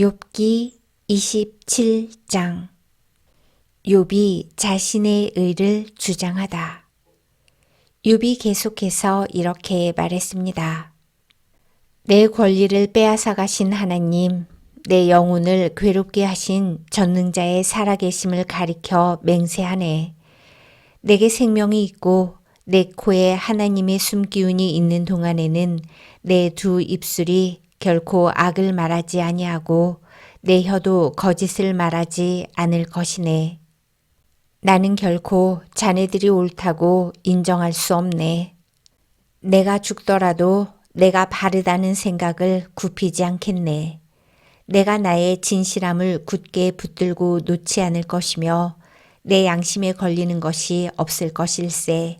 욥기 27장 욥이 자신의 의를 주장하다. 욥이 계속해서 이렇게 말했습니다. 내 권리를 빼앗아 가신 하나님, 내 영혼을 괴롭게 하신 전능자의 살아계심을 가리켜 맹세하네. 내게 생명이 있고 내 코에 하나님의 숨기운이 있는 동안에는 내 두 입술이 결코 악을 말하지 아니하고 내 혀도 거짓을 말하지 않을 것이네. 나는 결코 자네들이 옳다고 인정할 수 없네. 내가 죽더라도 내가 바르다는 생각을 굽히지 않겠네. 내가 나의 진실함을 굳게 붙들고 놓지 않을 것이며 내 양심에 걸리는 것이 없을 것일세.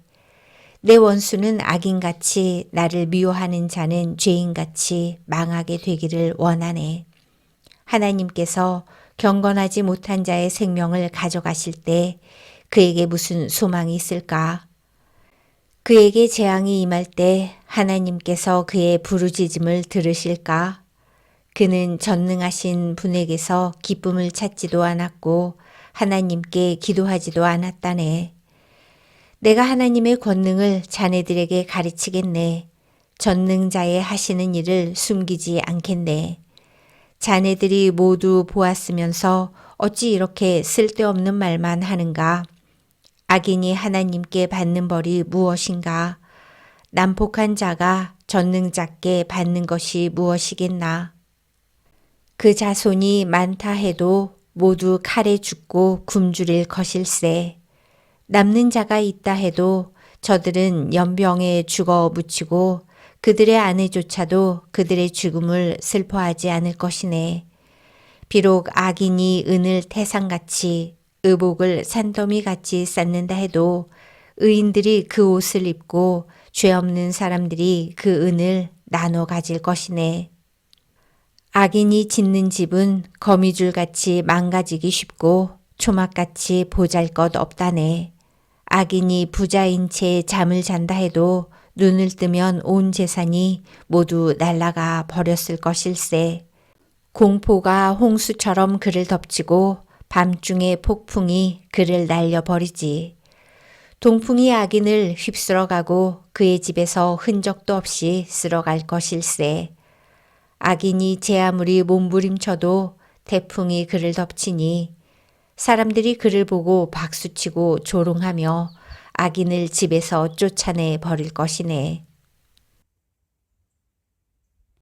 내 원수는 악인같이 나를 미워하는 자는 죄인같이 망하게 되기를 원하네. 하나님께서 경건하지 못한 자의 생명을 가져가실 때 그에게 무슨 소망이 있을까? 그에게 재앙이 임할 때 하나님께서 그의 부르짖음을 들으실까? 그는 전능하신 분에게서 기쁨을 찾지도 않았고 하나님께 기도하지도 않았다네. 내가 하나님의 권능을 자네들에게 가르치겠네. 전능자의 하시는 일을 숨기지 않겠네. 자네들이 모두 보았으면서 어찌 이렇게 쓸데없는 말만 하는가? 악인이 하나님께 받는 벌이 무엇인가? 난폭한 자가 전능자께 받는 것이 무엇이겠나? 그 자손이 많다 해도 모두 칼에 죽고 굶주릴 것일세. 남는 자가 있다 해도 저들은 연병에 죽어 묻히고 그들의 아내조차도 그들의 죽음을 슬퍼하지 않을 것이네. 비록 악인이 은을 태산같이 의복을 산더미같이 쌓는다 해도 의인들이 그 옷을 입고 죄 없는 사람들이 그 은을 나눠 가질 것이네. 악인이 짓는 집은 거미줄같이 망가지기 쉽고 초막같이 보잘 것 없다네. 악인이 부자인 채 잠을 잔다 해도 눈을 뜨면 온 재산이 모두 날아가 버렸을 것일세. 공포가 홍수처럼 그를 덮치고 밤중에 폭풍이 그를 날려버리지. 동풍이 악인을 휩쓸어 가고 그의 집에서 흔적도 없이 쓸어갈 것일세. 악인이 제 아무리 몸부림쳐도 태풍이 그를 덮치니 사람들이 그를 보고 박수치고 조롱하며 악인을 집에서 쫓아내 버릴 것이네.